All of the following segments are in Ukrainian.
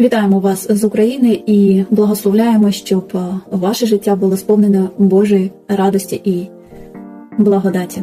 Вітаємо вас з України і благословляємо, щоб е, ваше життя було сповнене Божої радості і благодаті.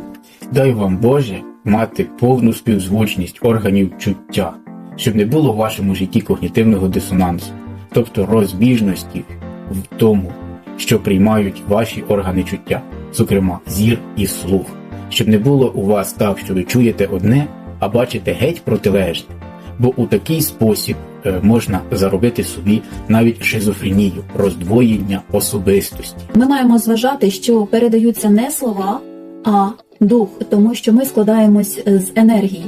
Дай вам Боже мати повну співзвучність органів чуття, щоб не було в вашому житті когнітивного дисонансу, тобто розбіжності в тому, що приймають ваші органи чуття, зокрема зір і слух, щоб не було у вас так, що ви чуєте одне, а бачите геть протилежне, бо у такий спосіб можна заробити собі навіть шизофренію, роздвоєння особистості. Ми маємо зважати, що передаються не слова, а дух, тому що ми складаємось з енергії,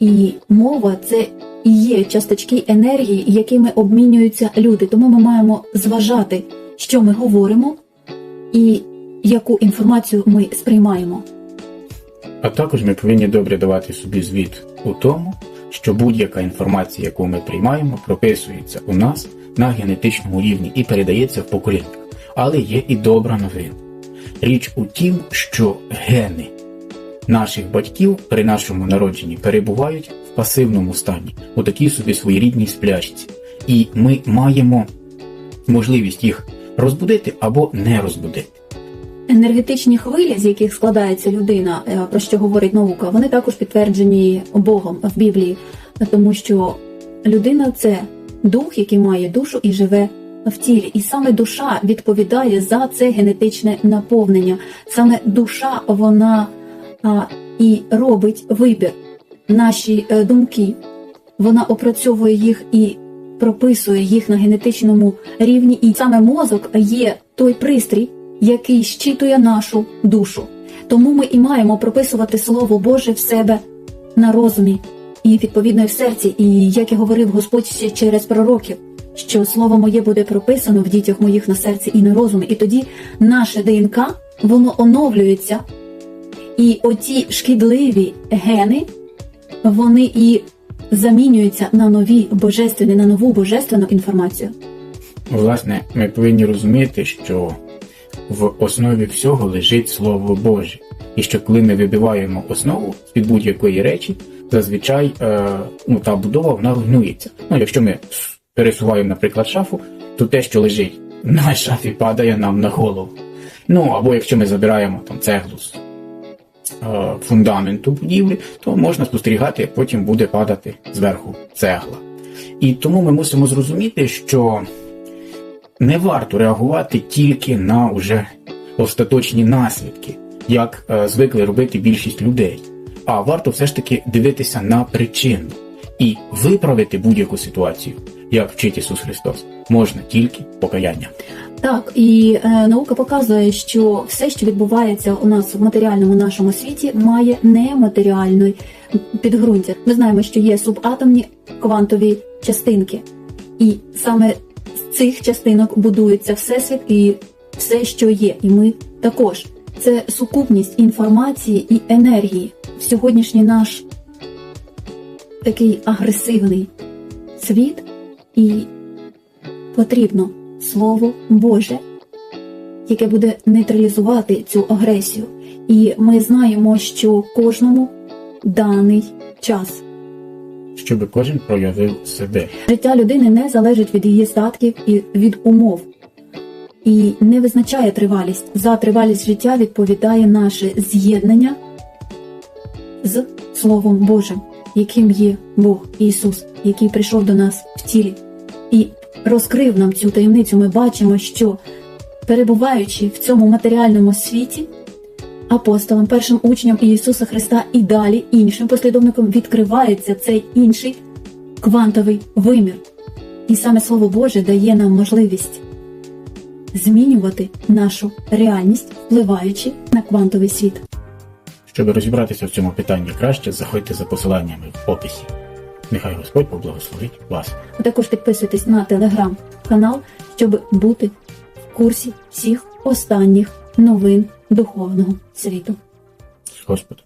і мова це і є часточки енергії, якими обмінюються люди. Тому ми маємо зважати, що ми говоримо і яку інформацію ми сприймаємо. А також ми повинні добре давати собі звіт у тому, що будь-яка інформація, яку ми приймаємо, прописується у нас на генетичному рівні і передається в поколіннях. Але є і добра новина. Річ у тім, що гени наших батьків при нашому народженні перебувають в пасивному стані, у такій собі своєрідній сплячці. І ми маємо можливість їх розбудити або не розбудити. Енергетичні хвилі, з яких складається людина, е, про що говорить наука, вони також підтверджені Богом в Біблії, тому що людина це дух, який має душу і живе в тілі. І саме душа відповідає за це генетичне наповнення. Саме душа вона а, і робить вибір, наші е, думки. Вона опрацьовує їх і прописує їх на генетичному рівні. І саме мозок є той пристрій, який щитує нашу душу. Тому ми і маємо прописувати Слово Боже в себе на розумі і відповідно в серці. І як і говорив Господь ще через пророків, що слово моє буде прописано в дітях моїх на серці і на розумі. І тоді наше ДНК воно оновлюється, і оті шкідливі гени вони і замінюються на нові божественні, на нову божественну інформацію. Власне, ми повинні розуміти, що в основі всього лежить Слово Боже, і що коли ми вибиваємо основу з під будь-якої речі, зазвичай е, ну, та будова вона руйнується. Ну, якщо ми пересуваємо, наприклад, шафу, то те, що лежить на шафі, падає нам на голову. Ну або якщо ми забираємо там цеглу з е, фундаменту будівлі, то можна спостерігати, як потім буде падати зверху цегла. І тому ми мусимо зрозуміти, що не варто реагувати тільки на уже остаточні наслідки, як е, звикли робити більшість людей, а варто все ж таки дивитися на причину і виправити будь-яку ситуацію, як вчить Ісус Христос, можна тільки покаянням. Так, і е, наука показує, що все, що відбувається у нас в матеріальному нашому світі, має нематеріальне підґрунтя. Ми знаємо, що є субатомні квантові частинки, і саме цих частинок будується всесвіт і все, що є. І ми також це сукупність інформації і енергії. Сьогоднішній наш такий агресивний світ, і потрібно Слово Боже, яке буде нейтралізувати цю агресію. І ми знаємо, що кожному даний час. Щоб кожен проявив себе. Життя людини не залежить від її статків і від умов. І не визначає тривалість. За тривалість життя відповідає наше з'єднання з Словом Божим, яким є Бог Ісус, який прийшов до нас в тілі і розкрив нам цю таємницю. Ми бачимо, що перебуваючи в цьому матеріальному світі, апостолам, першим учням Ісуса Христа і далі іншим послідовникам відкривається цей інший квантовий вимір. І саме Слово Боже дає нам можливість змінювати нашу реальність, впливаючи на квантовий світ. Щоб розібратися в цьому питанні краще, заходьте за посиланнями в описі. Нехай Господь поблагословить вас. А також підписуйтесь на телеграм-канал, щоб бути в курсі всіх останніх новин духовного світу. З Господом.